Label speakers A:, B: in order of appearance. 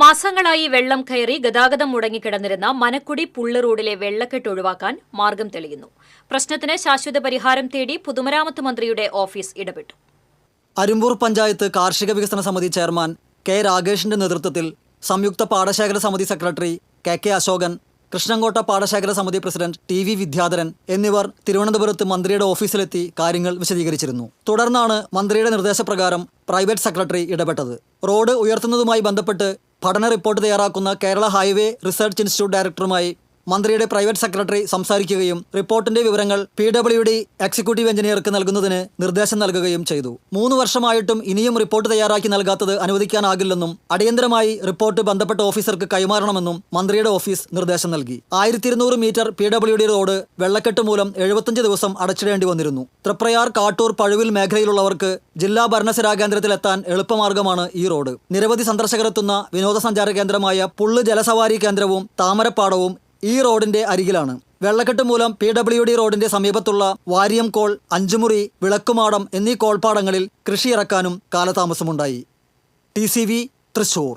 A: മാസങ്ങളായി വെള്ളം കയറി ഗതാഗതം മുടങ്ങിക്കിടന്നിരുന്ന മനക്കുടി പുള്ള് റോഡിലെ വെള്ളക്കെട്ട് ഒഴിവാക്കാൻ മാർഗം തെളിയുന്നു. പ്രശ്നത്തിന് ശാശ്വത പരിഹാരം തേടി പൊതുമരാമത്ത് മന്ത്രിയുടെ ഓഫീസ് ഇടപെട്ടു.
B: അരുമ്പൂർ പഞ്ചായത്ത് കാർഷിക വികസന സമിതി ചെയർമാൻ കെ രാഗേഷിന്റെ നേതൃത്വത്തിൽ സംയുക്ത പാടശേഖര സമിതി secretary K K Ashokan Krishnankotta പാടശേഖര സമിതി പ്രസിഡന്റ് ടി വി വിദ്യാധരൻ എന്നിവർ തിരുവനന്തപുരത്ത് മന്ത്രിയുടെ ഓഫീസിലെത്തി കാര്യങ്ങൾ വിശദീകരിച്ചിരുന്നു. തുടർന്നാണ് മന്ത്രിയുടെ നിർദ്ദേശപ്രകാരം പ്രൈവറ്റ് സെക്രട്ടറി ഇടപെട്ടത്. റോഡ് ഉയർത്തുന്നതുമായി ബന്ധപ്പെട്ട് പഠന റിപ്പോർട്ട് തയ്യാറാക്കുന്ന കേരള ഹൈവേ റിസർച്ച് ഇൻസ്റ്റിറ്റ്യൂട്ട് ഡയറക്ടറുമായി മന്ത്രിയുടെ പ്രൈവറ്റ് സെക്രട്ടറി സംസാരിക്കുകയും റിപ്പോർട്ടിന്റെ വിവരങ്ങൾ പി ഡബ്ല്യു ഡി എക്സിക്യൂട്ടീവ് എഞ്ചിനീയർക്ക് നൽകുന്നതിന് നിർദ്ദേശം നൽകുകയും ചെയ്തു. മൂന്ന് വർഷമായിട്ടും ഇനിയും റിപ്പോർട്ട് തയ്യാറാക്കി നൽകാത്തത് അനുവദിക്കാനാകില്ലെന്നും അടിയന്തരമായി റിപ്പോർട്ട് ബന്ധപ്പെട്ട ഓഫീസർക്ക് കൈമാറണമെന്നും മന്ത്രിയുടെ ഓഫീസ് നിർദ്ദേശം നൽകി. ആയിരത്തി metre P W D road വെള്ളക്കെട്ട് മൂലം എഴുപത്തഞ്ച് ദിവസം അടച്ചിടേണ്ടി വന്നിരുന്നു. തൃപ്രയാർ കാട്ടൂർ പഴുവിൽ മേഖലയിലുള്ളവർക്ക് ജില്ലാ ഭരണസിരാ കേന്ദ്രത്തിലെത്താൻ എളുപ്പമാർഗമാണ് ഈ റോഡ്. നിരവധി സന്ദർശകരെത്തുന്ന വിനോദസഞ്ചാര കേന്ദ്രമായ പുള്ള് ജലസവാരി കേന്ദ്രവും താമരപ്പാടവും ഈ റോഡിന്റെ അരികിലാണ്. വെള്ളക്കെട്ട് മൂലം പി ഡബ്ല്യു ഡി റോഡിന്റെ സമീപത്തുള്ള വാരിയംകോൾ അഞ്ചുമുറി വിളക്കുമാടം എന്നീ കോൾപ്പാടങ്ങളിൽ കൃഷി ഇറക്കാനും കാലതാമസമുണ്ടായി. T C V Thrissur.